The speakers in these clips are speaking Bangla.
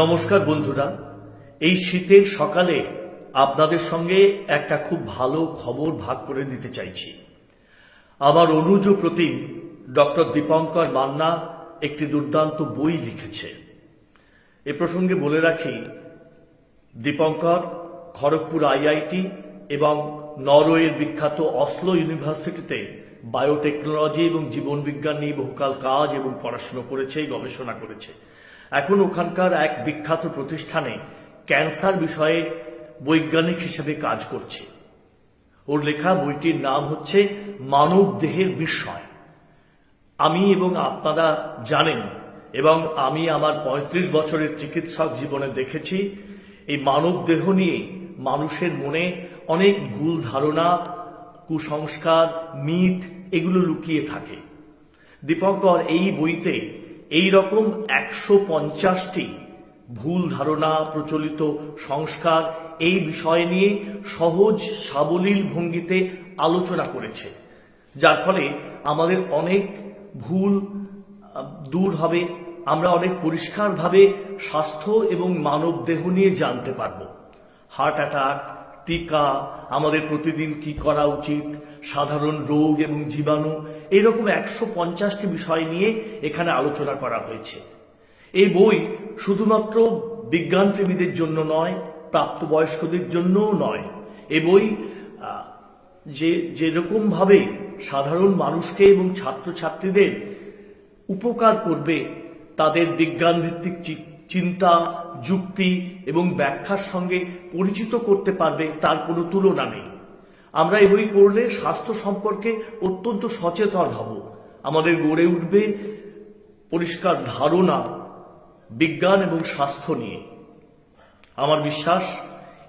নমস্কার বন্ধুরা, এই শীতের সকালে আপনাদের সঙ্গে একটা খুব ভালো খবর ভাগ করে দিতে চাইছি। আমার অনুজ প্রতিম, ডক্টর দীপঙ্কর মান্না একটি দুর্দান্ত বই লিখেছে। এ প্রসঙ্গে বলে রাখি, দীপঙ্কর খড়গপুর আইআইটি এবং নরওয়ের বিখ্যাত অসলো ইউনিভার্সিটিতে বায়োটেকনোলজি এবং জীবনবিজ্ঞান নিয়ে বহুকাল কাজ এবং পড়াশোনা করেছে, গবেষণা করেছে। এখন ওখানকার এক বিখ্যাত প্রতিষ্ঠানে ক্যান্সার বিষয়ে বৈজ্ঞানিক হিসেবে কাজ করছে। ওর লেখা বইটির নাম হচ্ছে মানব দেহের বিস্ময়। আমি এবং আপনারা জানেন এবং আমি আমার ৩৫ বছরের চিকিৎসক জীবনে দেখেছি, এই মানব দেহ নিয়ে মানুষের মনে অনেক ভুল ধারণা, কুসংস্কার, মিথ এগুলো লুকিয়ে থাকে। দীপঙ্কর, এই বইতে এই রকম একশো পঞ্চাশটি ভুল ধারণা প্রচলিত সংস্কার এই বিষয় নিয়ে সহজ সাবলীল ভঙ্গিতে আলোচনা করেছে। যার ফলে আমাদের অনেক ভুল দূর হবে, আমরা অনেক পরিষ্কারভাবে স্বাস্থ্য এবং মানব দেহ নিয়ে জানতে পারব। হার্ট অ্যাটাক টিকা, আমাদের প্রতিদিন কি করা উচিত, সাধারণ রোগ এবং জীবাণু, এরকম একশো পঞ্চাশটি বিষয় নিয়ে এখানে আলোচনা করা হয়েছে। এই বই শুধুমাত্র বিজ্ঞান প্রেমীদের জন্য নয়, প্রাপ্তবয়স্কদের জন্যও নয়। এ বই যে যেরকম ভাবে সাধারণ মানুষকে এবং ছাত্রছাত্রীদের উপকার করবে, তাদের বিজ্ঞান ভিত্তিক চি- চিন্তা যুক্তি এবং ব্যাখ্যার সঙ্গে পরিচিত করতে পারবে তার কোনো তুলনা নেই। আমরা এই বই পড়লে স্বাস্থ্য সম্পর্কে অত্যন্ত সচেতন হব। আমাদের গড়ে উঠবে পরিষ্কার ধারণা, বিজ্ঞান এবং স্বাস্থ্য নিয়ে। আমার বিশ্বাস,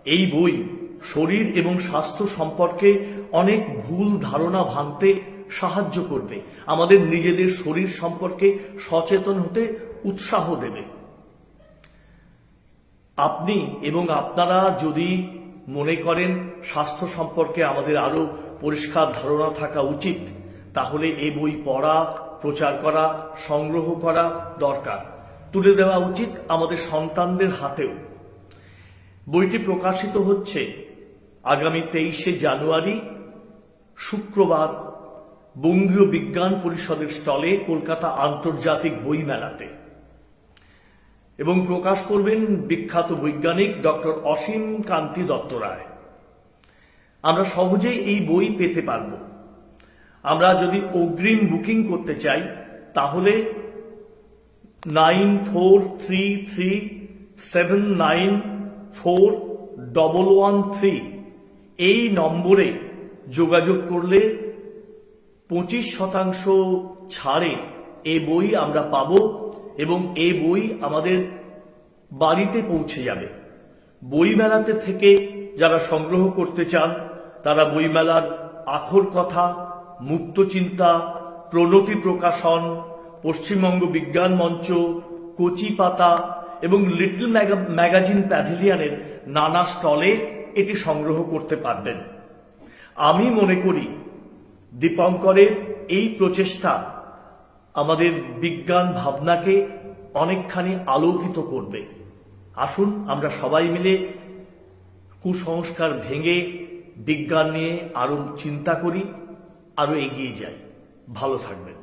এই বই শরীর এবং স্বাস্থ্য সম্পর্কে অনেক ভুল ধারণা ভাঙতে সাহায্য করবে। আমাদের নিজেদের শরীর সম্পর্কে সচেতন হতে উৎসাহ দেবে। আপনি এবং আপনারা যদি মনে করেন স্বাস্থ্য সম্পর্কে আমাদের আরও পরিষ্কার ধারণা থাকা উচিত, তাহলে এই বই পড়া, প্রচার করা, সংগ্রহ করা দরকার। তুলে দেওয়া উচিত আমাদের সন্তানদের হাতেও। বইটি প্রকাশিত হচ্ছে আগামী তেইশে জানুয়ারি, শুক্রবার বঙ্গীয় বিজ্ঞান পরিষদের স্টলে কলকাতা আন্তর্জাতিক বইমেলাতে। এবং প্রকাশ করবেন বিখ্যাত বৈজ্ঞানিক ডক্টর অসীম কান্তি দত্ত রায়। আমরা সহজেই এই বই পেতে পারব। আমরা যদি অগ্রিম বুকিং করতে চাই, তাহলে nine four three three seven nine four double one three এই নম্বরে যোগাযোগ করলে পঁচিশ শতাংশ ছাড়ে এ বই আমরা পাব। এবং এ বই আমাদের বাড়িতে পৌঁছে যাবে। বইমেলাতে থেকে যারা সংগ্রহ করতে চান, তারা বইমেলার আখর কথা মুক্ত চিন্তা প্রণতি প্রকাশন, পশ্চিমবঙ্গ বিজ্ঞান মঞ্চ, কচি পাতা এবং লিটল ম্যাগা- ম্যাগাজিন প্যাভিলিয়নের নানা স্টলে এটি সংগ্রহ করতে পারবেন। আমি মনে করি দীপঙ্করের এই প্রচেষ্টা আমাদের বিজ্ঞান ভাবনাকে অনেকখানি আলোকিত করবে। আসুন আমরা সবাই মিলে কুসংস্কার ভেঙে বিজ্ঞান নিয়ে আরও চিন্তা করি, আরও এগিয়ে যাই। ভালো থাকবেন।